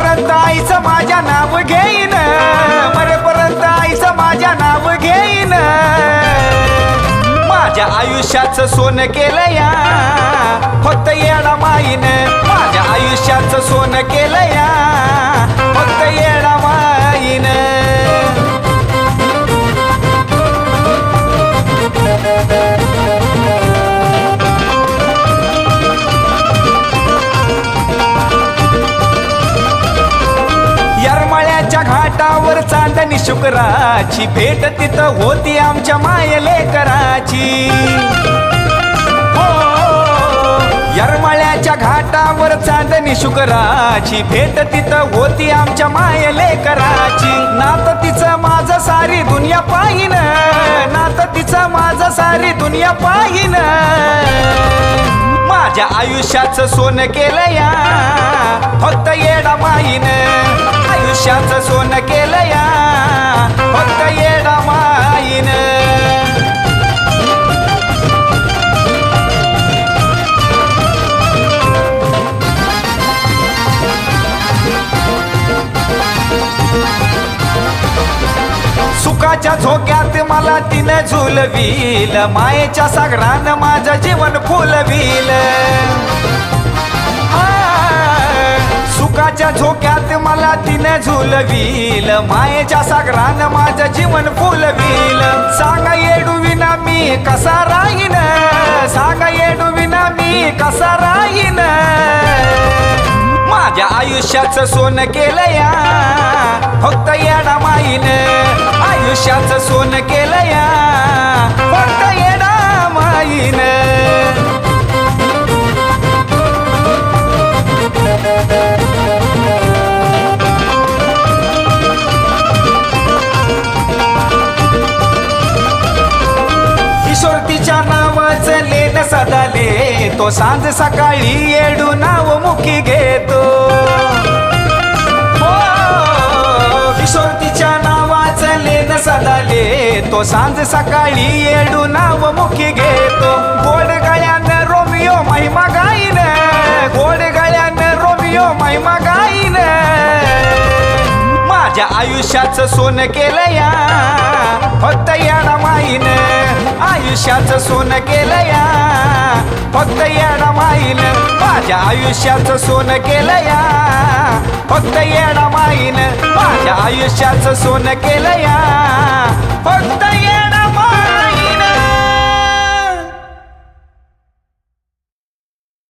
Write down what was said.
मरेपर्यंत आईचं माझ्या नाव घेईन. मरेपर्यंत आईचं माझ्या नाव घेईन. माझ्या आयुष्याचं सोनं केलं या फक्त येडा माईन. माझ्या आयुष्याचं सोनं केलं या आणि शुक्राची भेट तिथं होती आमच्या मायले कराची हो यरमळ्याच्या घाटावर चांदणी शुक्राची भेट तिथं होती आमच्या मायले कराची नात तिचं माझं सारी दुनिया पाहिन नात तिचं माझं सारी दुनिया पाहिन. माझ्या आयुष्याचं सोनं केलं या फक्त येडा माईन. आयुष्याचं सोनं केलं या फक्त येडा माईन सुखाच्या झोक्यात मला तिनं झुलवील मायेच्या सागरानं माझं जीवन फुलवील. सुखाच्या झोक्यात मला तिनं झुलवील. मायेच्या सागरान माझं जीवन फुलवील. सांगा येडूविना मी कसा राहीन? सांगा येडूविना मी कसा राहीन? माझ्या आयुष्याचं सोनं केलं या फक्त येडा माईन. किशोर नावाचं लेन सदाले तो सांज सकाळी येडू नाव मुखी घेतो. हो, किशोरतीच्या नावाचं लेन सदाले तो सांज सकाळी येडू नाव मुखी घेतो. गोड गळ्यानं रोमियो महिमा गाईन. गोड गळ्यानं रोमियो महिमा गाईन. माझ्या आयुष्याचं सोनं केलं या फक्त याडा माईन आयुष्याचं सोनं केलं या फक्त याडा माईन माझ्या आयुष्याचं सोनं केलं या फक्त येडा माईन माझ्या आयुष्याचं सोनं केलं या फक्त